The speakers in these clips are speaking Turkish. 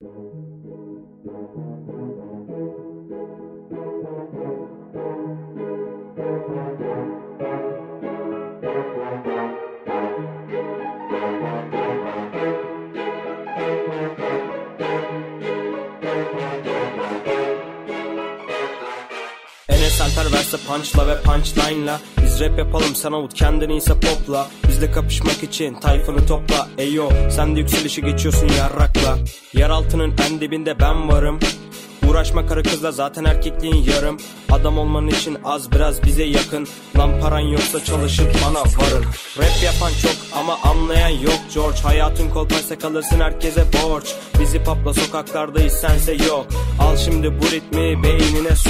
Thank you. Enes Alper verse punchla ve punchline'la. Biz rap yapalım sen avut kendini ise popla. Bizle kapışmak için tayfını topla. Eyo sen de yükselişi geçiyorsun yarrakla. Yer altının en dibinde ben varım. Uğraşma karı kızla zaten erkekliğin yarım. Adam olman için az biraz bize yakın. Lan paran yoksa çalışıp bana varın. Rap yapan çok ama anlayan yok George. Hayatın kolpaysa kalırsın herkese borç. Bizi papla sokaklardayız sense yok. Al şimdi bu ritmi beynine sok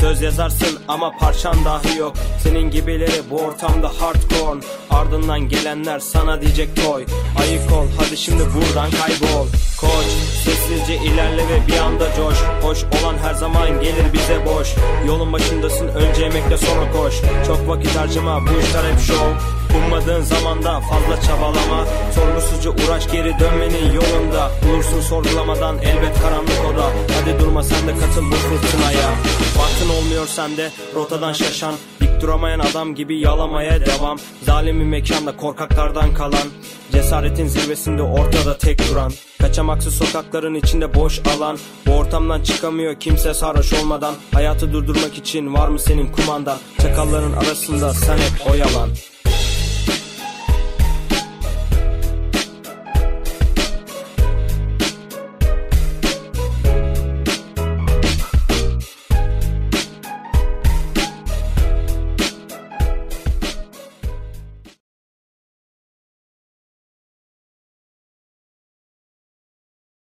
Söz yazarsın ama parçan dahi yok. Senin gibileri bu ortamda hardcore. Ardından gelenler sana diyecek toy. Ayık ol hadi şimdi buradan kaybol. Koç sessizce ilerle ve bir anda coş. Hoş olan her zaman gelir bize boş. Yolun başındasın önce emekle sonra koş. Çok vakit harcama bu işler hep şov. Ummadığın zamanda fazla çabalama. Sorgusuzca uğraş geri dönmenin yolunda. Bulursun sorgulamadan elbet karanlık oda. Hadi durma sen de katıl bu fırtınaya olmuyor sende rotadan şaşan Dik duramayan adam gibi yalamaya devam. Zalimi mekanda korkaklardan kalan. Cesaretin zirvesinde ortada tek duran. Kaçamaksız sokakların içinde boş alan. Bu ortamdan çıkamıyor kimse sarhoş olmadan. Hayatı durdurmak için var mı senin kumandan? Çakalların arasında sen hep oyalan